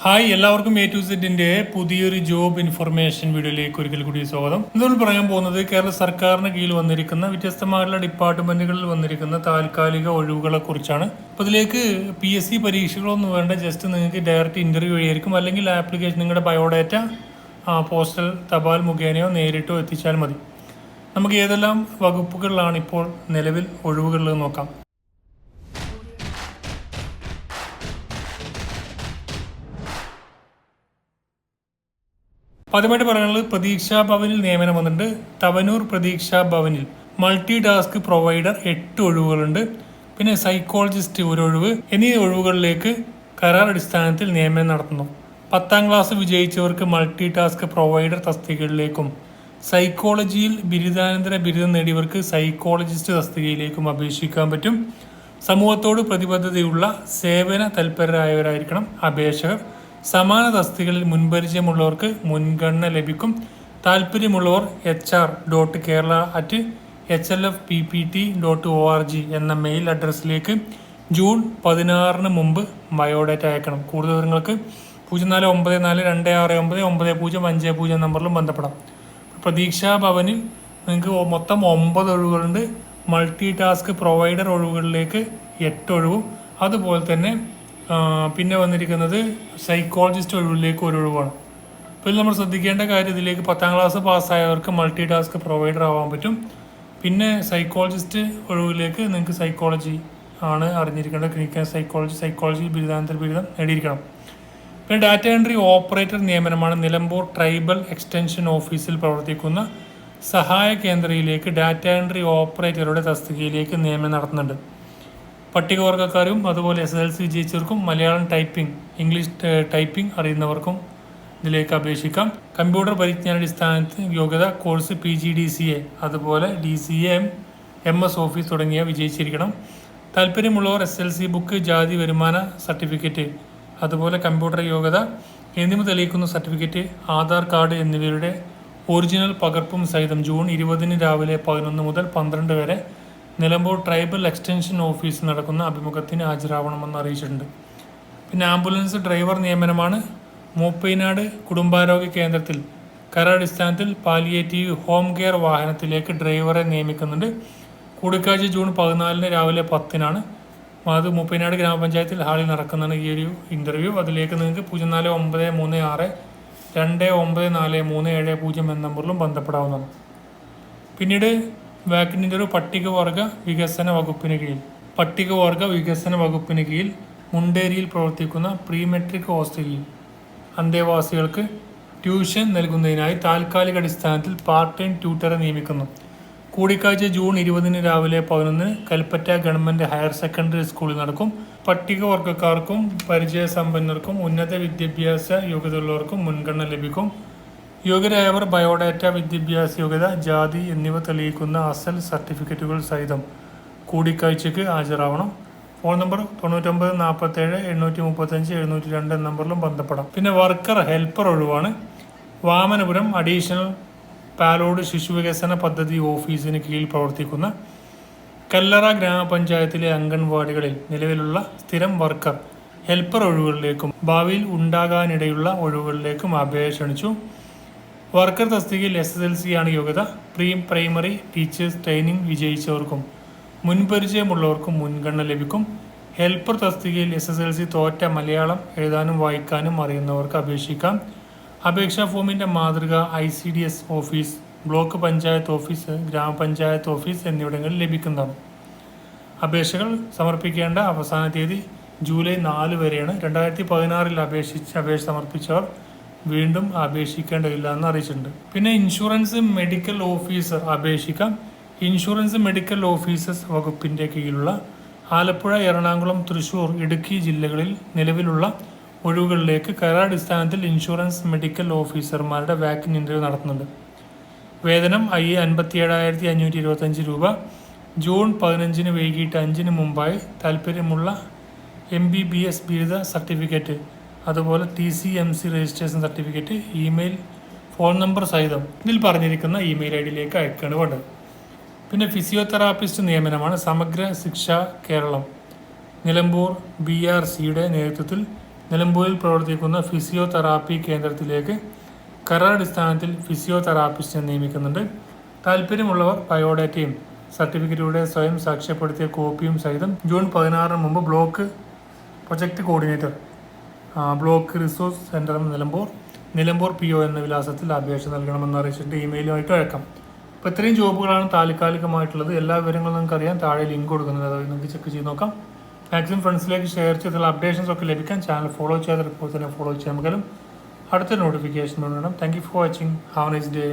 Hi എല്ലാവർക്കും A to സെറ്റിന്റെ പുതിയൊരു ജോബ് ഇൻഫർമേഷൻ വീഡിയോയിലേക്ക് ഒരിക്കൽ കൂടി സ്വാഗതം. ഇന്ന് പറയാൻ പോകുന്നത് കേരള സർക്കാരിന് കീഴിൽ വന്നിരിക്കുന്ന വ്യത്യസ്തമായിട്ടുള്ള ഡിപ്പാർട്ട്മെന്റുകളിൽ വന്നിരിക്കുന്ന താൽക്കാലിക ഒഴിവുകളെ കുറിച്ചാണ്. അപ്പോൾ ഇതിലേക്ക് പി എസ് സി പരീക്ഷകളൊന്നും വേണ്ട ജസ്റ്റ് നിങ്ങൾക്ക് ഡയറക്റ്റ് ഇന്റർവ്യൂ വഴിയായിരിക്കും. അല്ലെങ്കിൽ ആപ്ലിക്കേഷൻ നിങ്ങളുടെ ബയോഡാറ്റ പോസ്റ്റൽ തപാൽ മുഖേനയോ നേരിട്ടോ എത്തിച്ചാൽ മതി. നമുക്ക് ഏതെല്ലാം വകുപ്പുകളിലാണ് ഇപ്പോൾ നിലവിൽ ഒഴിവുകളിൽ നോക്കാം. ആദ്യമായിട്ട് പറയാനുള്ളത് പ്രതീക്ഷാ ഭവനിൽ നിയമനം വന്നിട്ടുണ്ട്. തവനൂർ പ്രതീക്ഷാ ഭവനിൽ മൾട്ടി ടാസ്ക് പ്രൊവൈഡർ എട്ട് ഒഴിവുകളുണ്ട്. പിന്നെ സൈക്കോളജിസ്റ്റ് ഒരു ഒഴിവ്. എന്നീ ഒഴിവുകളിലേക്ക് കരാർ അടിസ്ഥാനത്തിൽ നിയമനം നടത്തുന്നു. പത്താം ക്ലാസ് വിജയിച്ചവർക്ക് മൾട്ടി ടാസ്ക് പ്രൊവൈഡർ തസ്തികകളിലേക്കും സൈക്കോളജിയിൽ ബിരുദാനന്തര ബിരുദം നേടിയവർക്ക് സൈക്കോളജിസ്റ്റ് തസ്തികയിലേക്കും അപേക്ഷിക്കാൻ പറ്റും. സമൂഹത്തോട് പ്രതിബദ്ധതയുള്ള സേവന തൽപരരായവരായിരിക്കണം അപേക്ഷകർ. സമാന തസ്തികളിൽ മുൻപരിചയമുള്ളവർക്ക് മുൻഗണന ലഭിക്കും. താല്പര്യമുള്ളവർ H R dot Kerala at H L F P P T dot O R G എന്ന മെയിൽ അഡ്രസ്സിലേക്ക് ജൂൺ പതിനാറിന് മുമ്പ് ബയോഡേറ്റ അയക്കണം. കൂടുതൽ വിവരങ്ങൾക്ക് പൂജ്യം നാല് ഒമ്പത് നാല് രണ്ട് ആറ് ഒമ്പത് ഒമ്പത് പൂജ്യം അഞ്ച് പൂജ്യം നമ്പറിലും ബന്ധപ്പെടാം. പ്രതീക്ഷാ ഭവനിൽ നിങ്ങൾക്ക് മൊത്തം ഒമ്പത് ഒഴിവുകളുണ്ട്. മൾട്ടി ടാസ്ക് പ്രൊവൈഡർ ഒഴിവുകളിലേക്ക് എട്ട് ഒഴിവും. അതുപോലെ തന്നെ പിന്നെ വന്നിരിക്കുന്നത് സൈക്കോളജിസ്റ്റ് ഒഴിവിലേക്ക് ഒരു ഒഴിവാണ്. അപ്പോൾ ഇതിൽ നമ്മൾ ശ്രദ്ധിക്കേണ്ട കാര്യം ഇതിലേക്ക് പത്താം ക്ലാസ് പാസ്സായവർക്ക് മൾട്ടി ടാസ്ക് പ്രൊവൈഡർ ആവാൻ പറ്റും. പിന്നെ സൈക്കോളജിസ്റ്റ് ഒഴിവിലേക്ക് നിങ്ങൾക്ക് സൈക്കോളജി ആണ് അറിഞ്ഞിരിക്കേണ്ടത്. ക്ലിനിക്കൽ സൈക്കോളജി സൈക്കോളജി ബിരുദാനന്തര ബിരുദം നേടിയിരിക്കണം. പിന്നെ ഡാറ്റ എൻട്രി ഓപ്പറേറ്റർ നിയമനമാണ് നിലമ്പൂർ ട്രൈബൽ എക്സ്റ്റൻഷൻ ഓഫീസിൽ പ്രവർത്തിക്കുന്ന സഹായ കേന്ദ്രയിലേക്ക് ഡാറ്റ എൻട്രി ഓപ്പറേറ്ററുടെ തസ്തികയിലേക്ക് നിയമനം നടത്തുന്നുണ്ട്. പട്ടികവർഗക്കാരും അതുപോലെ എസ് എൽ സി വിജയിച്ചവർക്കും മലയാളം ടൈപ്പിംഗ് ഇംഗ്ലീഷ് ടൈപ്പിംഗ് അറിയുന്നവർക്കും ഇതിലേക്ക് അപേക്ഷിക്കാം. കമ്പ്യൂട്ടർ പരിജ്ഞാന അടിസ്ഥാനത്തിൽ യോഗ്യത course P G D C A അതുപോലെ D C M M S office തുടങ്ങിയ വിജയിച്ചിരിക്കണം. താല്പര്യമുള്ളവർ എസ് എൽ സി ബുക്ക് ജാതി വരുമാന സർട്ടിഫിക്കറ്റ് അതുപോലെ കമ്പ്യൂട്ടർ യോഗ്യത എന്നിവ തെളിയിക്കുന്ന സർട്ടിഫിക്കറ്റ് ആധാർ കാർഡ് എന്നിവയുടെ ഒറിജിനൽ പകർപ്പും സഹിതം ജൂൺ ഇരുപതിന് രാവിലെ പതിനൊന്ന് മുതൽ പന്ത്രണ്ട് വരെ നിലമ്പൂർ ട്രൈബൽ എക്സ്റ്റൻഷൻ ഓഫീസ് നടക്കുന്ന അഭിമുഖത്തിന് ഹാജരാവണമെന്ന് അറിയിച്ചിട്ടുണ്ട്. പിന്നെ ആംബുലൻസ് ഡ്രൈവർ നിയമനമാണ്. മൂപ്പൈനാട് കുടുംബാരോഗ്യ കേന്ദ്രത്തിൽ കരാടിസ്ഥാനത്തിൽ പാലിയേറ്റീവ് ഹോം കെയർ വാഹനത്തിലേക്ക് ഡ്രൈവറെ നിയമിക്കുന്നുണ്ട്. കൂടിക്കാഴ്ച ജൂൺ പതിനാലിന് രാവിലെ പത്തിനാണ്. അത് മൂപ്പൈനാട് ഗ്രാമപഞ്ചായത്തിൽ ഹാളിൽ നടക്കുന്നതാണ് ഈ ഒരു ഇന്റർവ്യൂ അതിലേക്ക് നിങ്ങൾക്ക് പൂജ്യം നാല് ഒമ്പത് മൂന്ന് ആറ് രണ്ട് ഒമ്പത് നാല് മൂന്ന് ഏഴ് പൂജ്യം എന്ന നമ്പറിലും ബന്ധപ്പെടാവുന്നതാണ്. പിന്നീട് വാക്കിന്റെ ഒരു പട്ടികവർഗ വികസന വകുപ്പിന് കീഴിൽ. പട്ടികവർഗ വികസന വകുപ്പിന് കീഴിൽ മുണ്ടേരിയിൽ പ്രവർത്തിക്കുന്ന പ്രീ മെട്രിക് ഹോസ്റ്റലിൽ അന്തേവാസികൾക്ക് ട്യൂഷൻ നൽകുന്നതിനായി താൽക്കാലിക അടിസ്ഥാനത്തിൽ പാർട്ട് ടൈം ട്യൂട്ടറെ നിയമിക്കുന്നു. കൂടിക്കാഴ്ച ജൂൺ ഇരുപതിന് രാവിലെ പതിനൊന്നിന് കൽപ്പറ്റ ഗവൺമെന്റ് ഹയർ സെക്കൻഡറി സ്കൂളിൽ നടക്കും. പട്ടികവർഗക്കാർക്കും പരിചയസമ്പന്നർക്കും ഉന്നത വിദ്യാഭ്യാസ യോഗ്യതയുള്ളവർക്കും മുൻഗണന ലഭിക്കും. യോഗ്യരായവർ ബയോഡാറ്റ വിദ്യാഭ്യാസ യോഗ്യത ജാതി എന്നിവ തെളിയിക്കുന്ന അസൽ സർട്ടിഫിക്കറ്റുകൾ സഹിതം കൂടിക്കാഴ്ചയ്ക്ക് ഹാജരാവണം. ഫോൺ നമ്പർ തൊണ്ണൂറ്റൊമ്പത് നാൽപ്പത്തേഴ് എണ്ണൂറ്റി മുപ്പത്തഞ്ച് എഴുന്നൂറ്റി രണ്ട് നമ്പറിലും ബന്ധപ്പെടാം. പിന്നെ വർക്കർ ഹെൽപ്പർ ഒഴിവാണ്. വാമനപുരം അഡീഷണൽ പാലോട് ശിശുവികസന പദ്ധതി ഓഫീസിന് കീഴിൽ പ്രവർത്തിക്കുന്ന കല്ലറ ഗ്രാമപഞ്ചായത്തിലെ അംഗൻവാടികളിൽ നിലവിലുള്ള സ്ഥിരം വർക്കർ ഹെൽപ്പർ ഒഴിവുകളിലേക്കും ഭാവിയിൽ ഉണ്ടാകാനിടയുള്ള ഒഴിവുകളിലേക്കും അപേക്ഷ ക്ഷണിച്ചു. വർക്കർ തസ്തികയിൽ എസ് എസ് എൽ സി ആണ് യോഗ്യത. പ്രീ പ്രൈമറി ടീച്ചേഴ്സ് ട്രെയിനിങ് വിജയിച്ചവർക്കും മുൻപരിചയമുള്ളവർക്കും മുൻഗണന ലഭിക്കും. ഹെൽപ്പർ തസ്തികയിൽ എസ് എസ് എൽ സി തോറ്റ മലയാളം എഴുതാനും വായിക്കാനും അറിയുന്നവർക്ക് അപേക്ഷിക്കാം. അപേക്ഷാ ഫോമിന്റെ മാതൃക I C D S office block panchayat office ഗ്രാമപഞ്ചായത്ത് ഓഫീസ് എന്നിവിടങ്ങളിൽ ലഭിക്കുന്നതാണ്. അപേക്ഷകൾ സമർപ്പിക്കേണ്ട അവസാന തീയതി ജൂലൈ നാല് വരെയാണ്. രണ്ടായിരത്തി പതിനാറിൽ അപേക്ഷിച്ച് അപേക്ഷ സമർപ്പിച്ചവർ വീണ്ടും അപേക്ഷിക്കേണ്ടതില്ല എന്ന് അറിയിച്ചിട്ടുണ്ട് പിന്നെ ഇൻഷുറൻസ് മെഡിക്കൽ ഓഫീസർ അപേക്ഷിക്കാം. ഇൻഷുറൻസ് മെഡിക്കൽ ഓഫീസേഴ്സ് വകുപ്പിന്റെ കീഴിലുള്ള ആലപ്പുഴ എറണാകുളം തൃശൂർ ഇടുക്കി ജില്ലകളിൽ നിലവിലുള്ള ഒഴിവുകളിലേക്ക് കരാടിസ്ഥാനത്തിൽ ഇൻഷുറൻസ് മെഡിക്കൽ ഓഫീസർമാരുടെ വാക്കിൻ ഇന്റർവ്യൂ നടത്തുന്നുണ്ട്. വേതനം ഐ അൻപത്തി ഏഴായിരത്തി അഞ്ഞൂറ്റി ഇരുപത്തഞ്ച് രൂപ. ജൂൺ പതിനഞ്ചിന് വൈകിട്ട് അഞ്ചിന് മുമ്പായി താല്പര്യമുള്ള എം ബി ബി എസ് ബിരുദ സർട്ടിഫിക്കറ്റ് അതുപോലെ T C M C registration certificate email phone number സഹിതം ഇതിൽ പറഞ്ഞിരിക്കുന്ന ഇമെയിൽ ഐ ഡിയിലേക്ക് അയക്കുകയാണ് വേണ്ടത് പിന്നെ ഫിസിയോതെറാപ്പിസ്റ്റ് നിയമനമാണ് സമഗ്ര ശിക്ഷ കേരളം. നിലമ്പൂർ ബി ആർ സിയുടെ നേതൃത്വത്തിൽ നിലമ്പൂരിൽ പ്രവർത്തിക്കുന്ന ഫിസിയോതെറാപ്പി കേന്ദ്രത്തിലേക്ക് കരാറടിസ്ഥാനത്തിൽ ഫിസിയോതെറാപ്പിസ്റ്റിനെ നിയമിക്കുന്നുണ്ട്. താല്പര്യമുള്ളവർ ബയോഡാറ്റയും സർട്ടിഫിക്കറ്റിലൂടെ സ്വയം സാക്ഷ്യപ്പെടുത്തിയ കോപ്പിയും സഹിതം ജൂൺ പതിനാറിന് മുമ്പ് block project coordinator block resource centre Nilambur Nilambur P O എന്ന വിലാസത്തിൽ അപേക്ഷ നൽകണമെന്ന് അറിയിച്ചിട്ട് ഇമെയിലുമായിട്ട് അയക്കാം. അപ്പോൾ ഇത്രയും ജോബുകളാണ് താൽക്കാലികമായിട്ടുള്ളത്. എല്ലാ വിവരങ്ങളും നിങ്ങൾക്ക് അറിയാൻ താഴെ ലിങ്ക് കൊടുക്കുന്നത് അത് നിങ്ങൾക്ക് ചെക്ക് ചെയ്ത് നോക്കാം. മാക്സിമം ഫ്രണ്ട്സിലേക്ക് ഷെയർ ചെയ്തുള്ള അപ്ഡേഷൻസ് ഒക്കെ ലഭിക്കാൻ ചാനൽ ഫോളോ ചെയ്യാതെ റിപ്പോർട്ട് തന്നെ ഫോളോ ചെയ്യാമെങ്കിലും അടുത്ത നോട്ടിഫിക്കേഷൻ വേണം. Thank you for watching have nice day